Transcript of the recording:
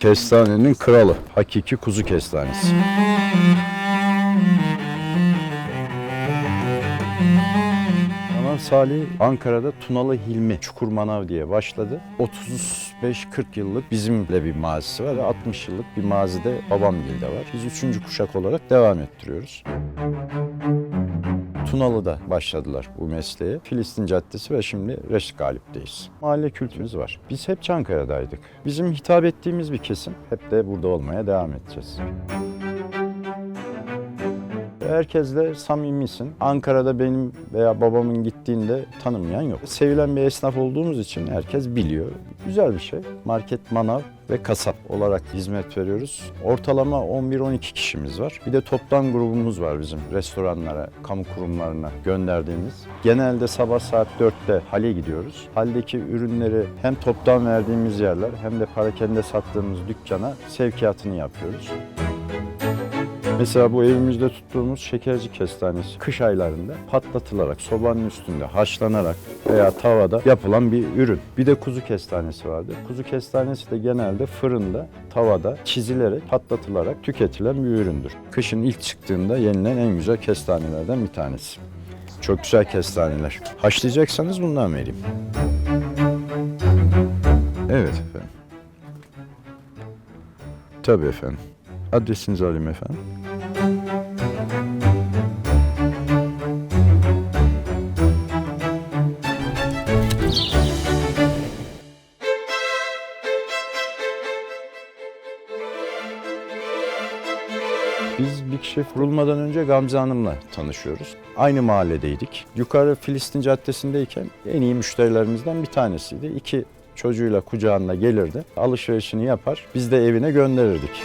Kestanenin kralı. Hakiki kuzu kestanesi. Manav Salih Ankara'da Tunalı Hilmi Çukur Manav diye başladı. 35-40 yıllık bizimle bir mazisi var. 60 yıllık bir mazide babamgilde var. Biz üçüncü kuşak olarak devam ettiriyoruz. Tunalı'da başladılar bu mesleğe. Filistin Caddesi ve şimdi Reşit Galip'teyiz. Mahalle kültürümüz var. Biz hep Çankaya'daydık. Bizim hitap ettiğimiz bir kesim. Hep de burada olmaya devam edeceğiz. Herkesle samimisin. Ankara'da benim veya babamın gittiğinde tanımayan yok. Sevilen bir esnaf olduğumuz için herkes biliyor. Güzel bir şey. Market, manav ve kasap olarak hizmet veriyoruz. Ortalama 11-12 kişimiz var. Bir de toptan grubumuz var bizim restoranlara, kamu kurumlarına gönderdiğimiz. Genelde sabah saat 4'te hale gidiyoruz. Haldeki ürünleri hem toptan verdiğimiz yerler hem de parakende sattığımız dükkana sevkiyatını yapıyoruz. Mesela bu evimizde tuttuğumuz şekerci kestanesi kış aylarında patlatılarak, sobanın üstünde haşlanarak veya tavada yapılan bir ürün. Bir de kuzu kestanesi vardır. Kuzu kestanesi de genelde fırında, tavada çizilerek, patlatılarak tüketilen bir üründür. Kışın ilk çıktığında yenilen en güzel kestanelerden bir tanesi. Çok güzel kestaneler. Haşlayacaksanız bundan vereyim. Evet efendim. Tabii efendim. Adresinizi alayım efendim. Biz Big Chef kurulmadan önce Gamze Hanım'la tanışıyoruz. Aynı mahalledeydik. Yukarı Filistin Caddesi'ndeyken en iyi müşterilerimizden bir tanesiydi. İki çocuğuyla kucağında gelirdi. Alışverişini yapar, biz de evine gönderirdik.